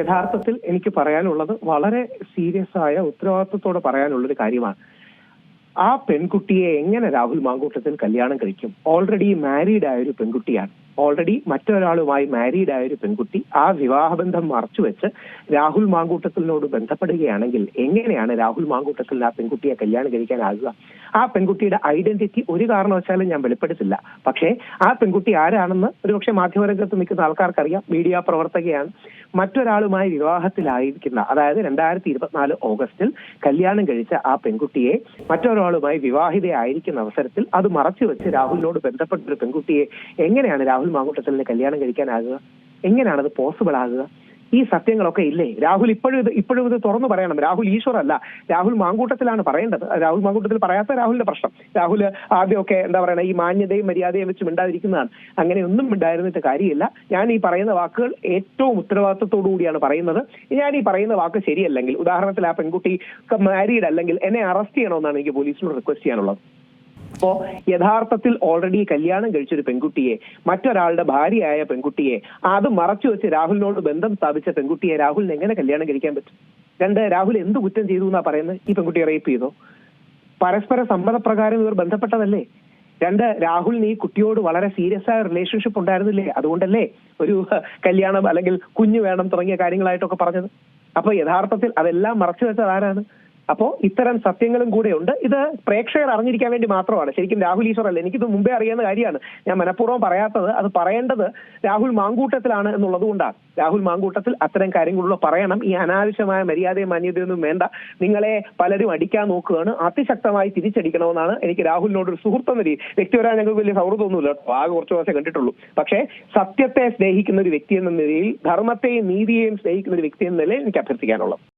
യഥാർത്ഥത്തിൽ എനിക്ക് പറയാനുള്ളത് വളരെ സീരിയസ് ആയ ഉത്തരവാദിത്വത്തോടെ പറയാനുള്ളൊരു കാര്യമാണ്. ആ പെൺകുട്ടിയെ എങ്ങനെ രാഹുൽ മാങ്കൂട്ടത്തിൽ കല്യാണം കഴിക്കും? ഓൾറെഡി മാരീഡ് ആയ ഒരു പെൺകുട്ടിയാണ്. ഓൾറെഡി മറ്റൊരാളുമായി മാരീഡ് ആയ ഒരു പെൺകുട്ടി ആ വിവാഹബന്ധം മറച്ചുവെച്ച് രാഹുൽ മാങ്കൂട്ടത്തിനോട് ബന്ധപ്പെടുകയാണെങ്കിൽ എങ്ങനെയാണ് രാഹുൽ മാങ്കൂട്ടത്തിൽ ആ പെൺകുട്ടിയെ കല്യാണം കഴിക്കാനാകുക ആ പെൺകുട്ടിയുടെ ഐഡന്റിറ്റി ഒരു കാരണവശാലും ഞാൻ വെളിപ്പെടുത്തില്ല. പക്ഷേ ആ പെൺകുട്ടി ആരാണെന്ന് ഒരുപക്ഷെ മാധ്യമരംഗത്ത് നിൽക്കുന്ന ആൾക്കാർക്കറിയാം. മീഡിയ പ്രവർത്തകയാണ്. മറ്റൊരാളുമായി വിവാഹത്തിലായിരിക്കുന്ന അതായത് രണ്ടായിരത്തി ഇരുപത്തിനാല് ഓഗസ്റ്റിൽ കല്യാണം കഴിച്ച ആ പെൺകുട്ടിയെ മറ്റൊരാളുമായി വിവാഹിതയായിരിക്കുന്ന അവസരത്തിൽ അത് മറച്ചു വെച്ച് രാഹുലിനോട് ബന്ധപ്പെട്ട ഒരു പെൺകുട്ടിയെ എങ്ങനെയാണ് രാഹുൽ മാങ്കൂട്ടത്തലിന് കല്യാണം കഴിക്കാനാകുക? എങ്ങനെയാണ് അത് പോസിബിൾ ആകുക? ഈ സത്യങ്ങളൊക്കെ ഇല്ലേ? രാഹുൽ ഇപ്പോഴും ഇത് ഇപ്പോഴും ഇത് തുറന്നു പറയണം. രാഹുൽ ഈശ്വർ അല്ല രാഹുൽ മാങ്കൂട്ടത്തിലാണ് പറയേണ്ടത്. രാഹുൽ മാങ്കൂട്ടത്തിൽ പറയാത്ത രാഹുലിന്റെ പ്രശ്നം. രാഹുൽ ആദ്യമൊക്കെ എന്താ പറയുക ഈ മാന്യതയും മര്യാദയും വെച്ച് മിണ്ടാതിരിക്കുന്നതാണ്. അങ്ങനെയൊന്നും മിണ്ടായിരുന്നിട്ട് കാര്യമില്ല. ഞാൻ ഈ പറയുന്ന വാക്കുകൾ ഏറ്റവും ഉത്തരവാദിത്വത്തോടു കൂടിയാണ് പറയുന്നത്. ഞാൻ ഈ പറയുന്ന വാക്ക് ശരിയല്ലെങ്കിൽ ഉദാഹരണത്തിൽ ആ പെൺകുട്ടി മാരീഡ് അല്ലെങ്കിൽ എന്നെ അറസ്റ്റ് ചെയ്യണമെന്നാണ് എനിക്ക് പോലീസിനോട് റിക്വസ്റ്റ് ചെയ്യാനുള്ളത്. അപ്പോ യഥാർത്ഥത്തിൽ ഓൾറെഡി കല്യാണം കഴിച്ചൊരു പെൺകുട്ടിയെ മറ്റൊരാളുടെ ഭാര്യയായ പെൺകുട്ടിയെ അത് മറച്ചു വെച്ച് രാഹുലിനോട് ബന്ധം സ്ഥാപിച്ച പെൺകുട്ടിയെ രാഹുലിന് എങ്ങനെ കല്യാണം കഴിക്കാൻ പറ്റും? രണ്ട് രാഹുൽ എന്ത് കുറ്റം ചെയ്തു എന്നാ പറയുന്നത്? ഈ പെൺകുട്ടിയെ റേപ്പ് ചെയ്തോ? പരസ്പര സമ്മതപ്രകാരം ഇവർ ബന്ധപ്പെട്ടതല്ലേ? രണ്ട് രാഹുലിന് ഈ കുട്ടിയോട് വളരെ സീരിയസ് ആയ റിലേഷൻഷിപ്പ് ഉണ്ടായിരുന്നില്ലേ? അതുകൊണ്ടല്ലേ ഒരു കല്യാണം അല്ലെങ്കിൽ കുഞ്ഞു വേണം തുടങ്ങിയ കാര്യങ്ങളായിട്ടൊക്കെ പറഞ്ഞത്. അപ്പൊ യഥാർത്ഥത്തിൽ അതെല്ലാം മറച്ചു വെച്ചത് ആരാണ്? അപ്പോ ഇത്തരം സത്യങ്ങളും കൂടെ ഉണ്ട് ഇത് പ്രേക്ഷകർ അറിഞ്ഞിരിക്കാൻ വേണ്ടി മാത്രമാണ്. ശരിക്കും രാഹുൽ ഈശ്വർ അല്ല എനിക്കിത് മുമ്പേ അറിയാവുന്ന കാര്യമാണ്. ഞാൻ മനഃപൂർവം പറയാത്തത് അത് പറയേണ്ടത് രാഹുൽ മാങ്കൂട്ടത്തിലാണ് എന്നുള്ളത് കൊണ്ടാണ്. രാഹുൽ മാങ്കൂട്ടത്തിൽ അത്തരം കാര്യങ്ങളുള്ള പറയണം. ഈ അനാവശ്യമായ മര്യാദയും മാന്യതയൊന്നും വേണ്ട. നിങ്ങളെ പലരും അടിക്കാൻ നോക്കുകയാണ്. അതിശക്തമായി തിരിച്ചടിക്കണമെന്നാണ് എനിക്ക് രാഹുലിനോട് ഒരു സുഹൃത്തെന്ന രീതി വ്യക്തിപരമായി ഞങ്ങൾക്ക് വലിയ സൗഹൃദമൊന്നുമില്ല. ആകെ കുറച്ച് വർഷം കണ്ടിട്ടുള്ളൂ. പക്ഷേ സത്യത്തെ സ്നേഹിക്കുന്ന ഒരു വ്യക്തി എന്ന നിലയിൽ ധർമ്മത്തെയും നീതിയെയും സ്നേഹിക്കുന്ന ഒരു വ്യക്തി എന്ന നിലയിൽ എനിക്ക് അഭ്യർത്ഥിക്കാനുള്ളത്.